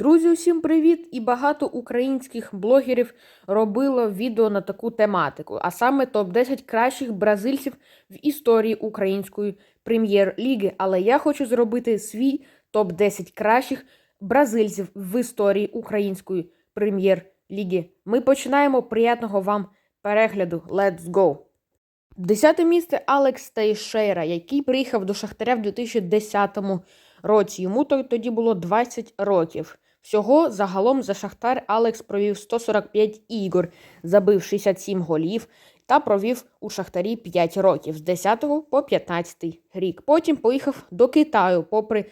Друзі, усім привіт! І багато українських блогерів робило відео на таку тематику, а саме топ-10 кращих бразильців в історії української прем'єр-ліги. Але я хочу зробити свій топ-10 кращих бразильців в історії української прем'єр-ліги. Ми починаємо. Приятного вам перегляду. Let's go! Десяте місце Алекс Тейшейра, який приїхав до Шахтаря в 2010 році. Йому тоді було 20 років. Всього загалом за Шахтар Алекс провів 145 ігор, забив 67 голів та провів у Шахтарі 5 років з 10 по 15 рік. Потім поїхав до Китаю, попри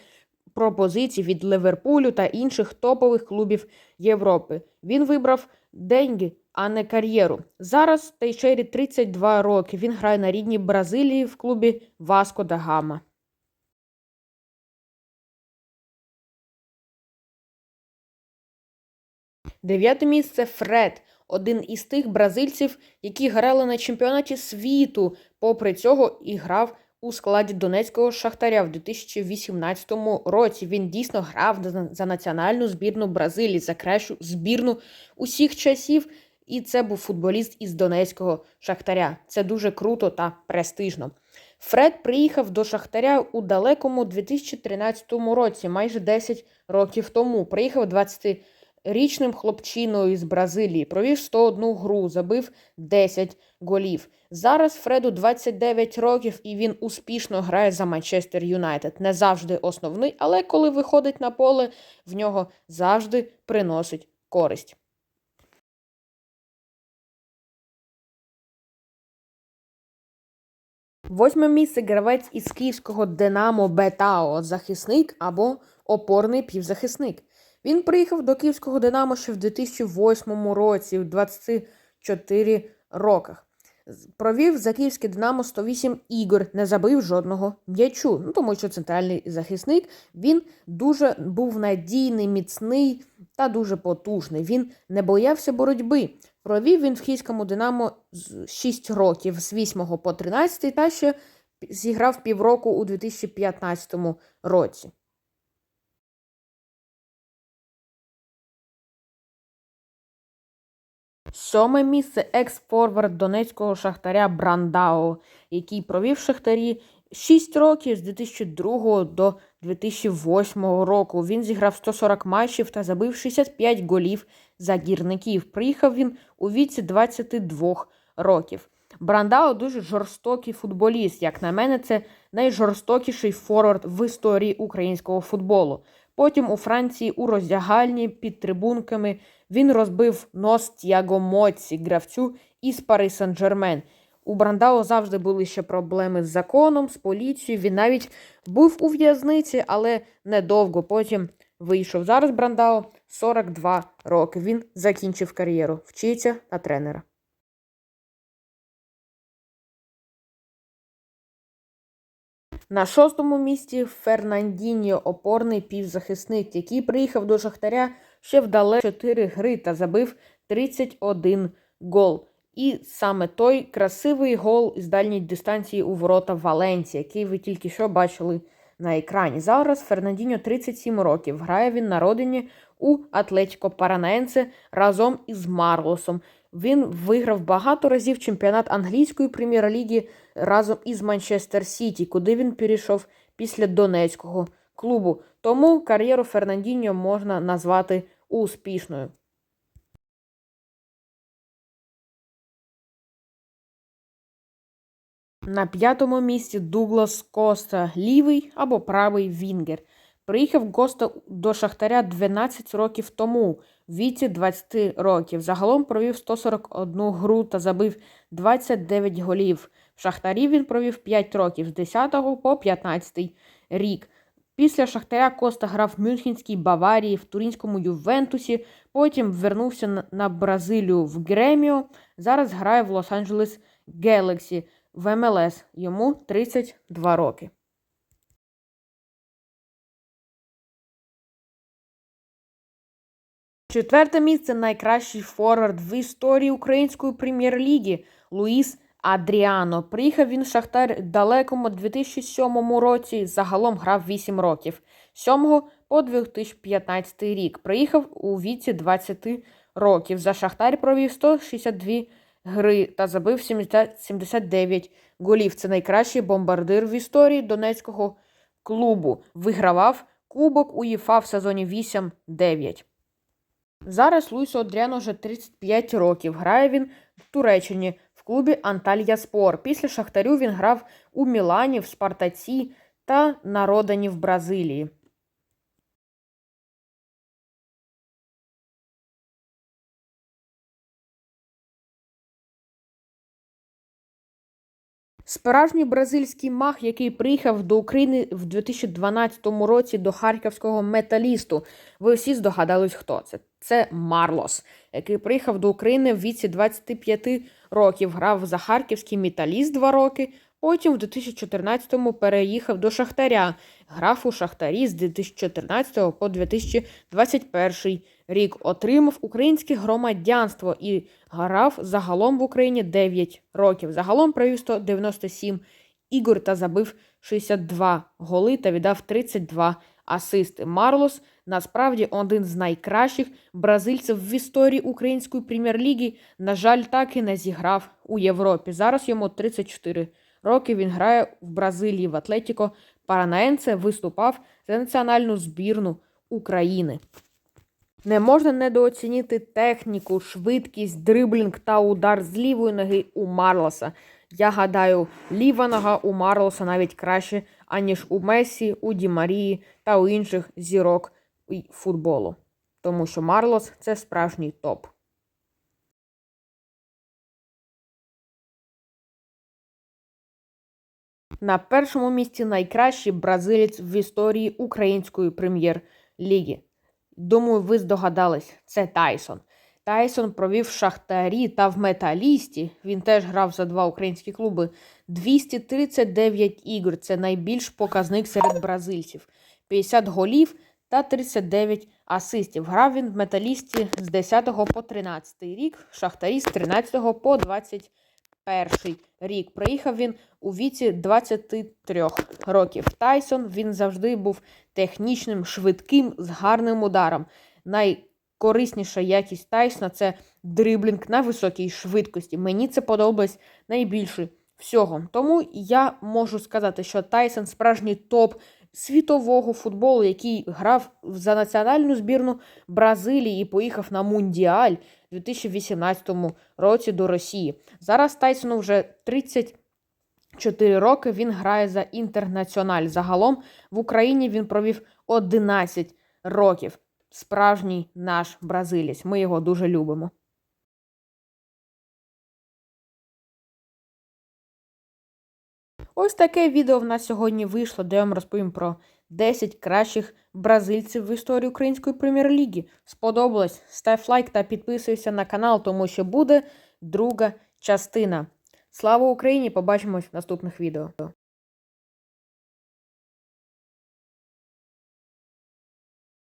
пропозиції від Ливерпулю та інших топових клубів Європи. Він вибрав деньги, а не кар'єру. Зараз Тейшері 32 роки. Він грає на рідній Бразилії в клубі Васко да Гама. Дев'яте місце Фред, один із тих бразильців, які грали на чемпіонаті світу. Попри цього, і грав у складі Донецького Шахтаря в 2018 році. Він дійсно грав за- національну збірну Бразилії, за кращу збірну усіх часів. І це був футболіст із Донецького Шахтаря. Це дуже круто та престижно. Фред приїхав до Шахтаря у далекому 2013 році, майже 10 років тому. Приїхав 20 річним хлопчиною з Бразилії, провів 101 гру, забив 10 голів. Зараз Фреду 29 років і він успішно грає за Манчестер Юнайтед. Не завжди основний, але коли виходить на поле, в нього завжди приносить користь. Восьме місце гравець із київського Динамо Бетао, захисник або опорний півзахисник. Він приїхав до київського Динамо ще в 2008 році, в 24 роках. Провів за київське Динамо 108 ігор, не забив жодного м'ячу. Ну тому що центральний захисник він дуже був надійний, міцний та дуже потужний. Він не боявся боротьби. Провів він в київському Динамо з 6 років з 8 по 13 та ще зіграв півроку у 2015 році. Сьоме місце екс-форвард донецького шахтаря Брандао, який провів шахтарі 6 років з 2002 до 2008 року. Він зіграв 140 матчів та забив 65 голів за гірників. Приїхав він у віці 22 років. Брандао дуже жорстокий футболіст. Як на мене, це найжорстокіший форвард в історії українського футболу. Потім у Франції у роздягальні під трибунками він розбив нос Тіаго Моці, гравцю із Пари Сен-Жермен. У Брандао завжди були ще проблеми з законом, з поліцією. Він навіть був у в'язниці, але недовго. Потім вийшов. Зараз Брандао 42 роки. Він закінчив кар'єру, вчиться на тренера. На шостому місці Фернандіньо, опорний півзахисник, який приїхав до Шахтаря ще вдале 4 гри та забив 31 гол. І саме той красивий гол із дальньої дистанції у ворота Валенції, який ви тільки що бачили на екрані. Зараз Фернандіньо 37 років. Грає він на родині у Атлетіко Параненце разом із Марлосом. Він виграв багато разів чемпіонат англійської прем'єр-ліги разом із Манчестер Сіті, куди він перейшов після Донецького клубу. Тому кар'єру Фернандіньо можна назвати успішною. На п'ятому місці Дуглас Коста, лівий або правий Вінгер. Приїхав Коста до Шахтаря 12 років тому, в віці 20 років. Загалом провів 141 гру та забив 29 голів. В Шахтарі він провів 5 років з 10 по 15 рік. Після Шахтаря Коста грав в Мюнхенській Баварії, в Турінському Ювентусі, потім вернувся на- Бразилію в Греміо. Зараз грає в Лос-Анджелес Гелексі в МЛС. Йому 32 роки. Четверте місце найкращий форвард в історії української прем'єр-ліги Луїс Адріано. Приїхав він в Шахтар далекому 2007 році. Загалом грав 8 років. З 7 по 2015 рік. Приїхав у віці 20 років. За Шахтар провів 162 гри та забив 79 голів. Це найкращий бомбардир в історії Донецького клубу. Вигравав Кубок УЄФА в сезоні 8-9. Зараз Луїсу Одряно вже 35 років. Грає він в Туреччині клубі Анталія Спор. Після Шахтарю він грав у Мілані, в Спартаці та Народані в Бразилії. Справжній бразильський мах, який приїхав до України в 2012 році до харківського металісту. Ви всі здогадались, хто це? Це Марлос, який приїхав до України в віці 25 років. Грав за харківський металіст два роки. Потім в 2014-му переїхав до Шахтаря. Грав у Шахтарі з 2014 по 2021 рік. Отримав українське громадянство і грав загалом в Україні 9 років. Загалом провів 197 ігор та забив 62 голи та віддав 32 асисти. Марлос насправді один з найкращих бразильців в історії української прем'єр-ліги. На жаль, так і не зіграв у Європі. Зараз йому 34 роки. Він грає в Бразилії в Атлетіко Паранаенце, виступав за національну збірну України. Не можна недооцінити техніку, швидкість, дриблінг та удар з лівої ноги у Марлоса. Я гадаю, ліва нога у Марлоса навіть краще, аніж у Месі, у Ді Марії та у інших зірок футболу. Тому що Марлос це справжній топ. На першому місці найкращий бразилець в історії української прем'єр-ліги. Думаю, ви здогадались, це Тайсон. Тайсон провів в Шахтарі та в Металісті. Він теж грав за два українські клуби. 239 ігор. Це найбільш показник серед бразильців. 50 голів та 39 асистів. Грав він в металісті з 10 по 13 рік, в Шахтарі з 13 по 21 рік. Приїхав він у віці 23 років. Тайсон він завжди був технічним, швидким, з гарним ударом. Найкорисніша якість Тайсона це дриблінг на високій швидкості. Мені це подобалось найбільше всього. Тому я можу сказати, що Тайсон справжній топ світового футболу, який грав за національну збірну Бразилії і поїхав на Мундіаль у 2018 році до Росії. Зараз Тайсону вже 34 роки. Він грає за інтернаціональ. Загалом в Україні він провів 11 років. Справжній наш бразилець. Ми його дуже любимо. Ось таке відео в нас сьогодні вийшло, де я вам розповім про 10 кращих бразильців в історії української прем'єр-ліги. Сподобалось? Став лайк та підписуйся на канал, тому що буде друга частина. Слава Україні! Побачимось в наступних відео.